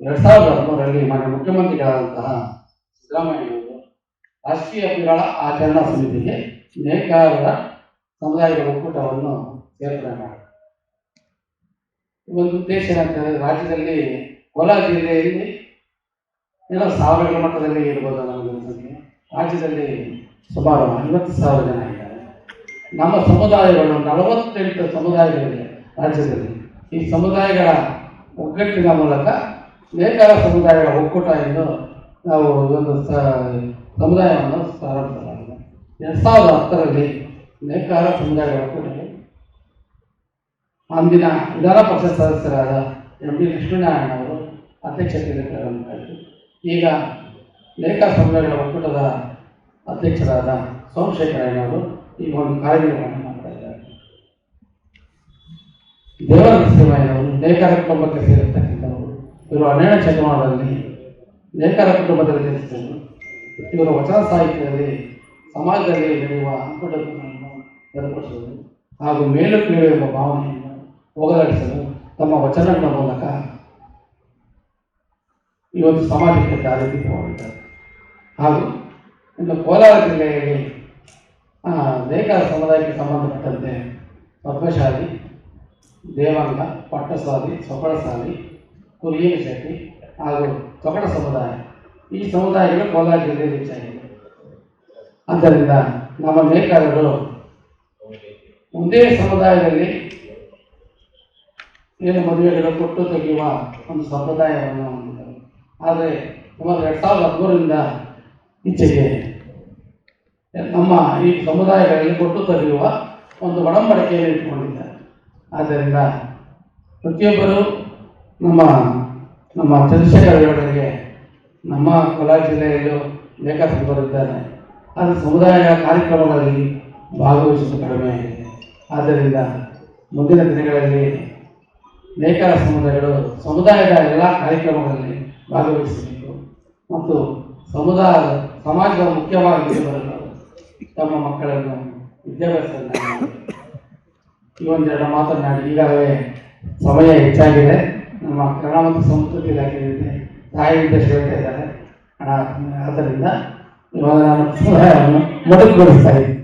ಎರಡ್ ಸಾವಿರದ ಹದಿಮೂರರಲ್ಲಿ ಮಾನ್ಯ ಮುಖ್ಯಮಂತ್ರಿಗಳಾದಂತಹ ಸಿದ್ದರಾಮಯ್ಯನವರು ರಾಷ್ಟ್ರೀಯ ವಿರಾಳ ಆಚರಣಾ ಸಮಿತಿಗೆ ನೇಕಾರರ ಸಮುದಾಯದ ಒಕ್ಕೂಟವನ್ನು ಸೇರ್ಪಡೆ ಮಾಡಿದರು. ಒಂದು ಉದ್ದೇಶ ಏನಂತಂದ್ರೆ ರಾಜ್ಯದಲ್ಲಿ ಕೋಲಾರ ಜಿಲ್ಲೆಯಲ್ಲಿ ಏನೋ ಸಾವಿರಗಳ ಮಟ್ಟದಲ್ಲಿ ಇರ್ಬೋದು ಅನ್ಸುತ್ತೆ. ರಾಜ್ಯದಲ್ಲಿ ಸುಮಾರು ಐವತ್ತು ಸಾವಿರ ಜನ ನಮ್ಮ ಸಮುದಾಯಗಳು, ನಲವತ್ತೆಂಟು ಸಮುದಾಯಗಳಿವೆ ರಾಜ್ಯದಲ್ಲಿ. ಈ ಸಮುದಾಯಗಳ ಒಗ್ಗಟ್ಟಿನ ಮೂಲಕ ನೇಕಾರ ಸಮುದಾಯಗಳ ಒಕ್ಕೂಟ ಎಂದು ನಾವು ಒಂದು ಸ, ಸಮುದಾಯವನ್ನು ಪ್ರಾರಂಭಿಸಲಾಗಿದೆ ಎರಡು ಸಾವಿರದ ಹತ್ತರಲ್ಲಿ ನೇಕಾರ ಸಮುದಾಯಗಳ ಒಕ್ಕೂಟಕ್ಕೆ ಅಂದಿನ ವಿಧಾನ ಪರಿಷತ್ ಸದಸ್ಯರಾದ ಎಂ ಡಿ ಲಕ್ಷ್ಮೀನಾರಾಯಣ ಅವರು ಅಧ್ಯಕ್ಷತೆಯಲ್ಲಿ ಪ್ರಾರಂಭ ಈಗ ನೇಕಾರ ಸಮುದಾಯಗಳ ಒಕ್ಕೂಟದ ಅಧ್ಯಕ್ಷರಾದ ಸೋಮಶೇಖರಯ್ಯನವರು ಈಗ ಒಂದು ಕಾರ್ಯವನ್ನು ಮಾಡ್ತಾ ಇದ್ದಾರೆ. ದೇವರ ನರಸಿಂಹಯ್ಯನವರು ನೇಕಾರ ಕುಟುಂಬಕ್ಕೆ ಸೇರಿರ್ತಕ್ಕಂಥವರು ಇವರು ಹನ್ನೆರಡು ಶತಮಾನದಲ್ಲಿ ನೇಕಾರ ಕುಟುಂಬದಲ್ಲಿ ಜನಿಸಿದರು ಇವರು ವಚನ ಸಾಹಿತ್ಯದಲ್ಲಿ, ಸಮಾಜದಲ್ಲಿ ನಡೆಯುವ ಅಂಕುಡಗಳನ್ನು ಬೇರ್ಪಡಿಸುವುದು ಹಾಗೂ ಮೇಲು ಕೀಳು ಎಂಬ ಭಾವನೆಯನ್ನು ಹೋಗಲಾಡಿಸಲು ತಮ್ಮ ವಚನಗಳ ಮೂಲಕ ಇವತ್ತು ಸಮಾಜಕ್ಕೆ ದಾರಿದೀಪವಾಗಿದ್ದಾರೆ ಹಾಗೂ ಇನ್ನು ಕೋಲಾರ ಜಿಲ್ಲೆಯಲ್ಲಿ ನೇಕಾರ ಸಮುದಾಯಕ್ಕೆ ಸಂಬಂಧಪಟ್ಟಂತೆ ಪದ್ಮಶಾಲಿ, ದೇವಾಂಗ, ಪಟ್ಟಸ್ವಾಮಿ ಸೊಕಡಸಾಲಿ ಕುರಿಯನ ಶೆಟ್ಟಿ ಹಾಗೂ ಕಪಟ ಸಮುದಾಯ. ಈ ಸಮುದಾಯಗಳು ಕೋಲಾರ ಜಿಲ್ಲೆಯಲ್ಲಿ ಹೆಚ್ಚಾಗಿದೆ. ಆದ್ದರಿಂದ ನಮ್ಮ ನೇಕಾರರು ಒಂದೇ ಸಮುದಾಯದಲ್ಲಿ ಏನು ಮದುವೆಗಳು ಕೊಟ್ಟು ತೆಗೆಯುವ ಒಂದು ಸಂಪ್ರದಾಯವನ್ನು ಆದರೆ ಸುಮಾರು ಎರಡು ಸಾವಿರದ ಹದಿಮೂರರಿಂದ ಈಚೆಗೆ ನಮ್ಮ ಈ ಸಮುದಾಯಗಳಿಗೆ ಕೊಟ್ಟು ತರೆಯುವ ಒಂದು ಒಡಂಬಡಿಕೆಯನ್ನು ಇಟ್ಟುಕೊಂಡಿದ್ದಾರೆ. ಆದ್ದರಿಂದ ಪ್ರತಿಯೊಬ್ಬರು ನಮ್ಮ ನಮ್ಮ ಗೌಡರಿಗೆ ನಮ್ಮ ಕೋಲಾರ ಜಿಲ್ಲೆಯಲ್ಲೂ ಬರುತ್ತಾರೆ. ಆದರೆ ಸಮುದಾಯ ಕಾರ್ಯಕ್ರಮಗಳಲ್ಲಿ ಭಾಗವಹಿಸುವುದು ಕಡಿಮೆ ಆಗಿದೆ. ಆದ್ದರಿಂದ ಮುಂದಿನ ದಿನಗಳಲ್ಲಿ ನೇಕರ ಸಮುದಾಯಗಳು ಸಮುದಾಯದ ಎಲ್ಲ ಕಾರ್ಯಕ್ರಮಗಳಲ್ಲಿ ಭಾಗವಹಿಸಬೇಕು. ಮತ್ತು ಸಮುದಾಯ, ಸಮಾಜದ ಮುಖ್ಯವಾಗಿ ತಮ್ಮ ಮಕ್ಕಳನ್ನು ವಿದ್ಯಾಭ್ಯಾಸ. ಈ ಒಂದೆರಡು ಮಾತನಾಡಿ ಈಗಾಗಲೇ ಸಮಯ ಹೆಚ್ಚಾಗಿದೆ ನಮ್ಮ ಕನ್ನಡ ಮತ್ತು ಸಂಸ್ಕೃತಿ ಇಲಾಖೆ ತಾಯಿ ಹೇಳ್ತಾ ಇದ್ದಾರೆ ಆದ್ದರಿಂದ ಇವಾಗ ನಾನು ಮೊದಲು ಮೊದಲುಗೊಳಿಸ್ತಾ ಇದ್ದೀನಿ